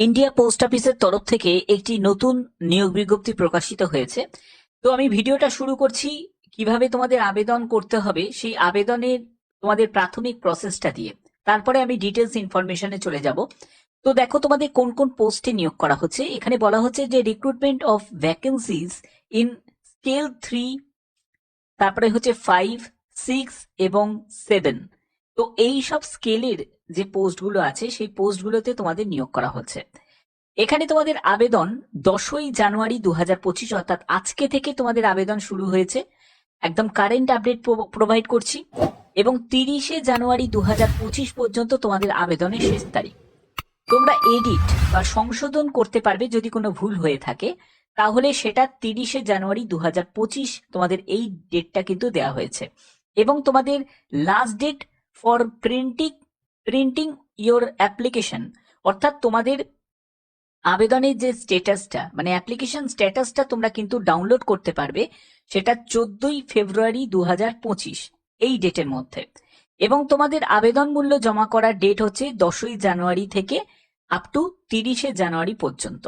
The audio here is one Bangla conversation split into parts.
ইন্ডিয়া পোস্ট অফিসের তরফ থেকে একটি নতুন নিয়োগ বিজ্ঞপ্তি প্রকাশিত হয়েছে। তো আমি ভিডিওটা শুরু করছি, কীভাবে তোমাদের আবেদন করতে হবে, সেই আবেদনের তোমাদের প্রাথমিক প্রসেসটা দিয়ে। তারপরে আমি ডিটেলস ইনফরমেশনে চলে যাব। তো দেখো তোমাদের কোন কোন পোস্টে নিয়োগ করা হচ্ছে। এখানে বলা হচ্ছে যে recruitment of vacancies in scale three তারপরে হচ্ছে ফাইভ সিক্স এবং সেভেন তো এই সব স্কেলের যে পোস্টগুলো আছে, সেই পোস্টগুলোতে তোমাদের নিয়োগ করা হচ্ছে। এখানে তোমাদের আবেদন দশই জানুয়ারি দু হাজার পঁচিশ, অর্থাৎ আজকে থেকে তোমাদের আবেদন শুরু হয়েছে। একদম কারেন্ট আপডেট প্রোভাইড করছি। এবং তিরিশে জানুয়ারি দু হাজার পঁচিশ পর্যন্ত তোমাদের আবেদনের শেষ তারিখ। তোমরা এডিট বা সংশোধন করতে পারবে যদি কোনো ভুল হয়ে থাকে। তাহলে সেটা তিরিশে জানুয়ারি দু হাজার পঁচিশ তোমাদের এই ডেটটা কিন্তু দেওয়া হয়েছে। এবং তোমাদের last date for printing printing your application অর্থাৎ তোমাদের আবেদনের যে স্ট্যাটাসটা মানে অ্যাপ্লিকেশন স্ট্যাটাসটা তোমরা কিন্তু ডাউনলোড করতে পারবে, সেটা চোদ্দই ফেব্রুয়ারি দু এই ডেটের মধ্যে। এবং তোমাদের আবেদন মূল্য জমা করার ডেট হচ্ছে দশই জানুয়ারি থেকে আপ টু তিরিশে জানুয়ারি পর্যন্ত।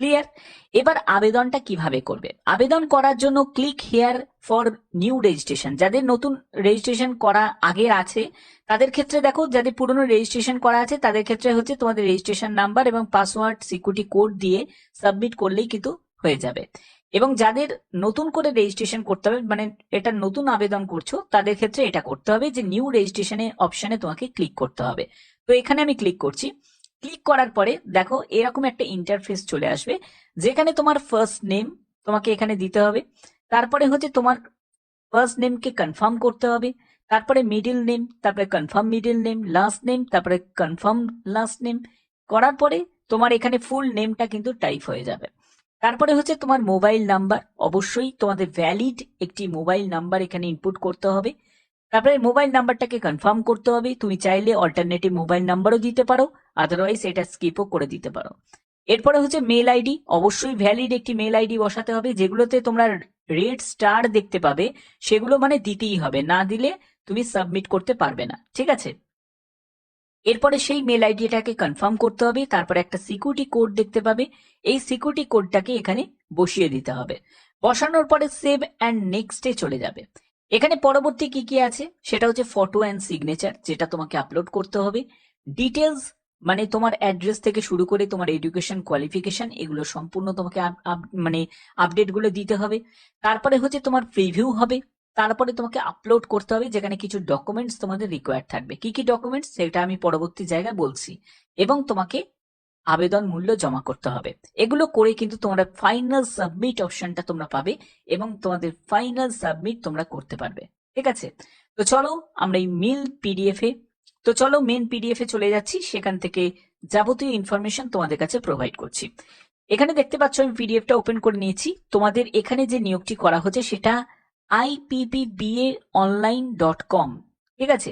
ক্লিয়ার এবার আবেদনটা কীভাবে করবে? আবেদন করার জন্য click here for new registration যাদের নতুন রেজিস্ট্রেশন করা আগের আছে, তাদের ক্ষেত্রে দেখো, যাদের পুরনো রেজিস্ট্রেশন করা আছে, তাদের ক্ষেত্রে হচ্ছে তোমাদের রেজিস্ট্রেশন নাম্বার এবং পাসওয়ার্ড সিকিউরিটি কোড দিয়ে সাবমিট করলেই কিন্তু হয়ে যাবে। এবং যাদের নতুন করে রেজিস্ট্রেশন করতে হবে মানে এটা নতুন আবেদন করছ, তাদের ক্ষেত্রে এটা করতে হবে যে নিউ রেজিস্ট্রেশনের অপশনে তোমাকে ক্লিক করতে হবে। তো এখানে আমি ক্লিক করছি। ক্লিক করার পরে দেখো এরকম একটা ইন্টারফেস চলে আসবে, যেখানে তোমার ফার্স্ট নেম তোমাকে এখানে দিতে হবে, তারপরে হচ্ছে তোমার ফার্স্ট নেমকে কনফার্ম করতে হবে, তারপরে মিডিল নেম তারপরে confirm middle name last name তারপরে কনফার্ম লাস্ট নেম করার পরে তোমার এখানে ফুল নেমটা কিন্তু টাইপ হয়ে যাবে। তারপরে হচ্ছে তোমার মোবাইল নাম্বার অবশ্যই তোমাদের ভ্যালিড একটি মোবাইল নাম্বার এখানে ইনপুট করতে হবে, তারপরে মোবাইল নাম্বারটাকে কনফার্ম করতে হবে, তুমি চাইলে অল্টারনেটিভ মোবাইল নাম্বারও দিতে পারো আদারওয়াইজ এটা স্কিপও করে দিতে পারো। এরপরে হচ্ছে মেল আইডি অবশ্যই ভ্যালিড একটি মেল আইডি বসাতে হবে, যেগুলোতে তোমরা রেড স্টার দেখতে পাবে, সেগুলো মানে দিতেই হবে, না দিলে তুমি সাবমিট করতে পারবে না, ঠিক আছে? এরপরে সেই মেল আইডিটাকে কনফার্ম করতে হবে, তারপরে একটা সিকিউরিটি কোড দেখতে পাবে, এই সিকিউরিটি কোডটাকে এখানে বসিয়ে দিতে হবে। বসানোর পরে সেভ অ্যান্ড নেক্সটে চলে যাবে। এখানে পরবর্তী কি কি আছে? সেটা হচ্ছে ফটো অ্যান্ড সিগনেচার যেটা তোমাকে আপলোড করতে হবে। ডিটেলস মানে তোমার অ্যাড্রেস থেকে শুরু করে তোমার এডুকেশন কোয়ালিফিকেশন এগুলো সম্পূর্ণ তোমাকে মানে আপডেটগুলো দিতে হবে। তারপরে হচ্ছে তোমার প্রিভিউ হবে। তারপরে তোমাকে আপলোড করতে হবে, যেখানে কিছু ডকুমেন্টস তোমাদের রিকোয়ার্ড থাকবে। কি কি ডকুমেন্টস সেটা আমি পরবর্তী জায়গায় বলছি। এবং তোমাকে আবেদন মূল্য জমা করতে হবে। এগুলো করে কিন্তু তোমরা ফাইনাল সাবমিট অপশনটা তোমরা পাবে এবং তোমাদের ফাইনাল সাবমিট তোমরা করতে পারবে। ঠিক আছে? তো চলো আমরা এই মিল পিডিএফ এ তো চলো মেন পিডিএফ এ চলে যাচ্ছি, সেখান থেকে যাবতীয় ইনফরমেশন তোমাদের কাছে প্রোভাইড করছি। এখানে দেখতে পাচ্ছ, আমি পিডিএফটা ওপেন করে নিয়েছি। তোমাদের এখানে যে নিয়োগটি করা হচ্ছে, সেটা আইপিপিবিএ অনলাইন ডট কম ঠিক আছে?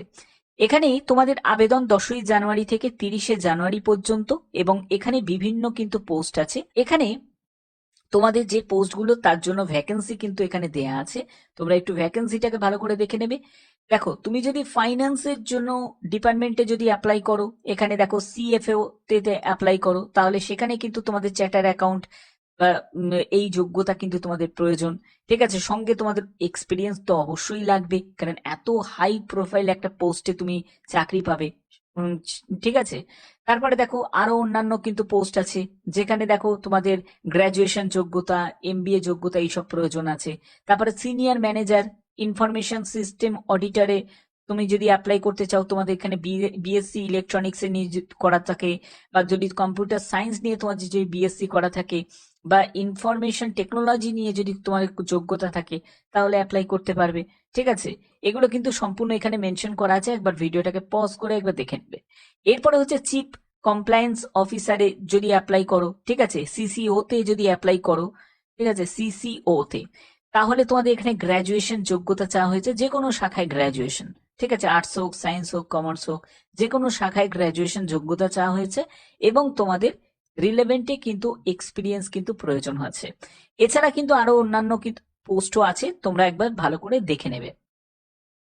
এখানে তোমাদের আবেদন দশই জানুয়ারি থেকে তিরিশে জানুয়ারি পর্যন্ত এবং এখানে বিভিন্ন কিন্তু পোস্ট আছে। এখানে তোমাদের যে পোস্টগুলো তার জন্য ভ্যাকেন্সি কিন্তু এখানে দেয়া আছে। তোমরা একটু ভ্যাকেন্সিটাকে ভালো করে দেখে নেবে। দেখো, তুমি যদি ফাইন্যান্সের জন্য ডিপার্টমেন্টে যদি অ্যাপ্লাই করো, এখানে দেখো সিএফএও তে অ্যাপ্লাই করো, তাহলে সেখানে কিন্তু তোমাদের চ্যাটার অ্যাকাউন্ট এই যোগ্যতা কিন্তু তোমাদের প্রয়োজন। ঠিক আছে? সঙ্গে তোমাদের এক্সপিরিয়েন্স তো অবশ্যই লাগবে, কারণ এত হাই প্রোফাইল একটা পোস্টে তুমি চাকরি পাবে। ঠিক আছে? তারপরে দেখো, আরও অন্যান্য কিন্তু পোস্ট আছে, যেখানে দেখো তোমাদের গ্র্যাজুয়েশন যোগ্যতা এমবিএ যোগ্যতা, এইসব প্রয়োজন আছে। তারপরে সিনিয়র ম্যানেজার ইনফরমেশন সিস্টেম অডিটারে তুমি যদি অ্যাপ্লাই করতে চাও, তোমাদের এখানে বিএসসি ইলেকট্রনিক্স এ নিয়ে করা থাকে, বা যদি কম্পিউটার সায়েন্স নিয়ে তোমার যদি বিএসসি করা থাকে, বা ইনফরমেশন টেকনোলজি নিয়ে যদি তোমার যোগ্যতা থাকে, তাহলে অ্যাপ্লাই করতে পারবে। ঠিক আছে? এগুলো কিন্তু সম্পূর্ণ এখানে মেনশন করা আছে, একবার ভিডিওটাকে পজ করে একবার দেখে নেবে। এরপরে হচ্ছে চিফ কমপ্লায়েন্স অফিসারে যদি অ্যাপ্লাই করো, ঠিক আছে? সিসিও তে যদি অ্যাপ্লাই করো, ঠিক আছে? সিসিও তে। তাহলে তোমাদের এখানে গ্রাজুয়েশন যোগ্যতা চাওয়া হয়েছে যে কোনো শাখায় গ্র্যাজুয়েশন ঠিক আছে? আর্টস হোক সায়েন্স হোক কমার্স হোক, যে কোনো শাখায় গ্র্যাজুয়েশন যোগ্যতা চাওয়া হয়েছে এবং তোমাদের রিলেভেন্টে কিন্তু এক্সপিরিয়েন্স কিন্তু প্রয়োজন আছে। এছাড়া কিন্তু আরও অন্যান্য কিন্তু পোস্টও আছে, তোমরা একবার ভালো করে দেখে নেবে।